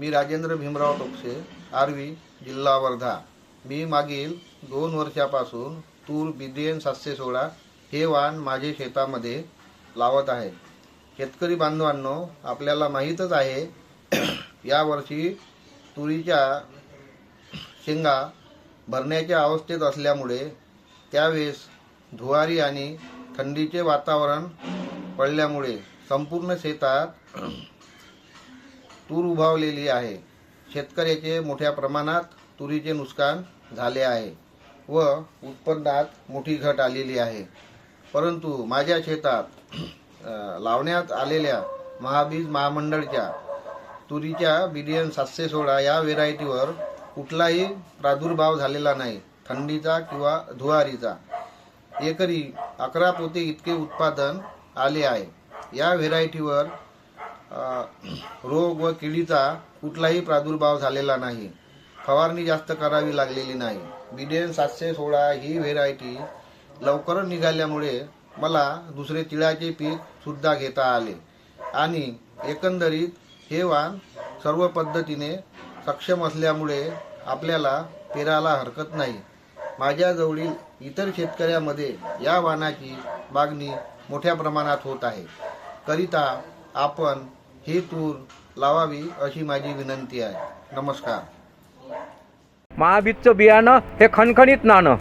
मी राजेंद्र भीमराव टोपसे आर्वी जिल्हा वर्धा. मी मागील दोन वर्षापासून तूर बिदियन सातशे सोळा हे वाण माझे शेतामध्ये लावत आहे. शेतकरी बांधवांनो आपल्याला माहीतच आहे यावर्षी तुरीच्या शेंगा भरण्याच्या अवस्थेत असल्यामुळे त्यावेळेस धुवारी आणि थंडीचे वातावरण पडल्यामुळे संपूर्ण शेतात तूर उभावलेली आहे. शेतकऱ्याचे मोठ्या प्रमाणात तुरीचे नुकसान झाले आहे व उत्पन्नात मोठी घट आलेली आहे. परंतु माझ्या शेतात लावण्यात आलेल्या महाबीज महामंडळच्या तुरीच्या बिडियन सातशे सोळा या व्हेरायटीवर कुठलाही प्रादुर्भाव झालेला नाही. थंडीचा किंवा धुवारीचा. एकरी अकरा पोते इतके उत्पादन आले आहे. या व्हेरायटीवर रोग व किडीचा कुठलाही प्रादुर्भाव झालेला नाही. फवारणी जास्त करावी लागलेली नाही. बिडेन सातशे सोळा ही व्हेरायटी लवकर निघाल्यामुळे मला दुसरे तिळाचे पीक सुद्धा घेता आले. आणि एकंदरीत हे वाण सर्व पद्धतीने सक्षम असल्यामुळे आपल्याला पेरायला हरकत नाही. माझ्याजवळील इतर शेतकऱ्यामध्ये या वाणाची मागणी मोठ्या प्रमाणात होत आहे. करिता आपण ही तूर लावावी अशी माझी विनंती आहे. नमस्कार. महाबीजचं बियाणं हे खणखणीत नाणं.